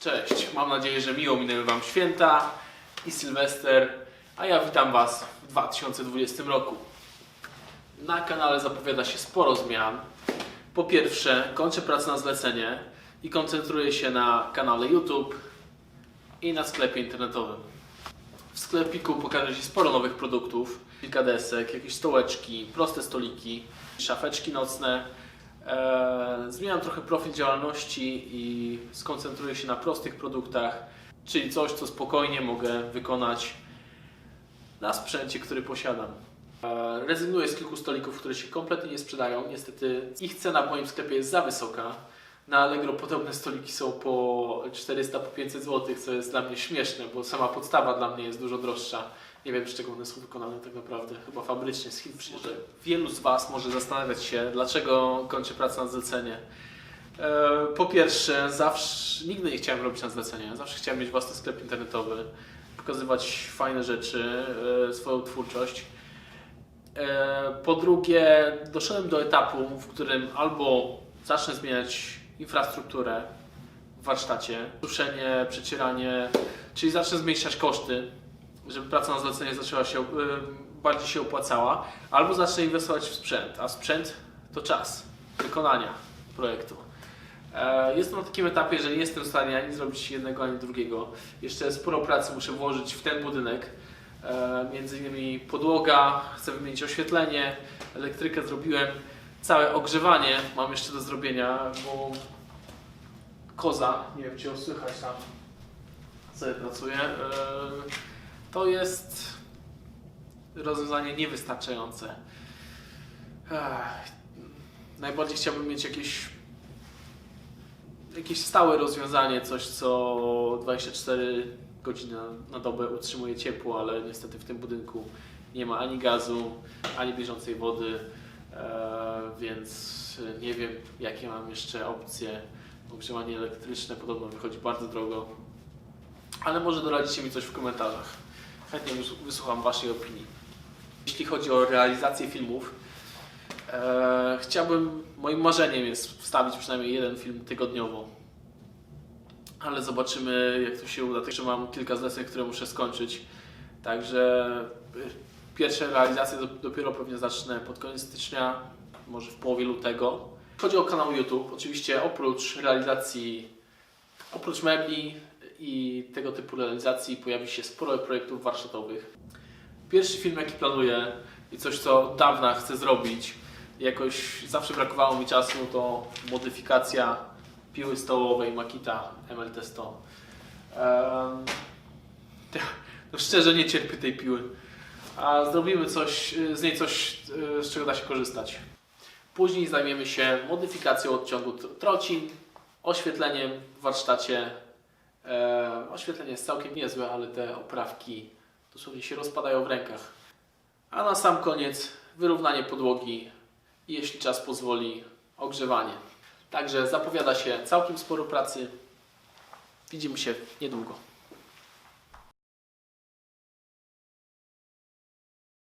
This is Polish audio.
Cześć, mam nadzieję, że miło minęły Wam święta i Sylwester, a ja witam Was w 2020 roku. Na kanale zapowiada się sporo zmian. Po pierwsze, kończę pracę na zlecenie i koncentruję się na kanale YouTube i na sklepie internetowym. W sklepiku pokaże się sporo nowych produktów, kilka desek, jakieś stołeczki, proste stoliki, szafeczki nocne. Eee, zmieniam trochę profil działalności i skoncentruję się na prostych produktach, czyli coś, co spokojnie mogę wykonać na sprzęcie, który posiadam. Eee, Rezygnuję z kilku stolików, które się kompletnie nie sprzedają. Niestety ich cena w moim sklepie jest za wysoka. Na Allegro podobne stoliki są po 400, po 500 zł, co jest dla mnie śmieszne, bo sama podstawa dla mnie jest dużo droższa. Nie wiem, z czego one są wykonane tak naprawdę. Chyba fabrycznie z Chin przyjeżdżają. Wielu z Was może zastanawiać się, dlaczego kończę pracę na zlecenie. E, Po pierwsze, zawsze nigdy nie chciałem robić na zlecenie. Zawsze chciałem mieć własny sklep internetowy, pokazywać fajne rzeczy, e, swoją twórczość. E, Po drugie, doszedłem do etapu, w którym albo zacznę zmieniać infrastrukturę w warsztacie, suszenie, przecieranie, czyli zacznę zmniejszać koszty, żeby praca na zlecenie zaczęła się, y, bardziej się opłacała, albo zacznę inwestować w sprzęt, a sprzęt to czas wykonania projektu. E, Jestem na takim etapie, że nie jestem w stanie ani zrobić jednego, ani drugiego. Jeszcze sporo pracy muszę włożyć w ten budynek. E, Między innymi podłoga, chcę wymienić oświetlenie, elektrykę zrobiłem, całe ogrzewanie mam jeszcze do zrobienia, bo koza, nie wiem czy ją słychać tam, sobie pracuje, to jest rozwiązanie niewystarczające. Najbardziej chciałbym mieć jakieś jakieś stałe rozwiązanie, coś co 24 godziny na, dobę utrzymuje ciepło, ale niestety w tym budynku nie ma ani gazu, ani bieżącej wody, więc nie wiem jakie mam jeszcze opcje. Ogrzewanie elektryczne podobno wychodzi bardzo drogo, ale może doradzicie mi coś w komentarzach. Chętnie wys- wysłucham Waszej opinii. Jeśli chodzi o realizację filmów, e, chciałbym, moim marzeniem jest wstawić przynajmniej jeden film tygodniowo. Ale zobaczymy, jak to się uda. Także mam kilka zleceń, które muszę skończyć. Także pierwsze realizacje do- dopiero pewnie zacznę pod koniec stycznia, może w połowie lutego. Chodzi o kanał YouTube. Oczywiście oprócz realizacji, oprócz mebli i tego typu realizacji pojawi się sporo projektów warsztatowych. Pierwszy film, jaki planuję i coś, co od dawna chcę zrobić, jakoś zawsze brakowało mi czasu, to modyfikacja piły stołowej Makita MLT-100. Em, no szczerze nie cierpię tej piły, a zrobimy coś, y, z niej coś, y, z czego da się korzystać. Później zajmiemy się modyfikacją odciągu tr- trocin, oświetleniem w warsztacie. E, oświetlenie jest całkiem niezłe, ale te oprawki dosłownie się rozpadają w rękach. A na sam koniec wyrównanie podłogi i jeśli czas pozwoli, ogrzewanie. Także zapowiada się całkiem sporo pracy. Widzimy się niedługo.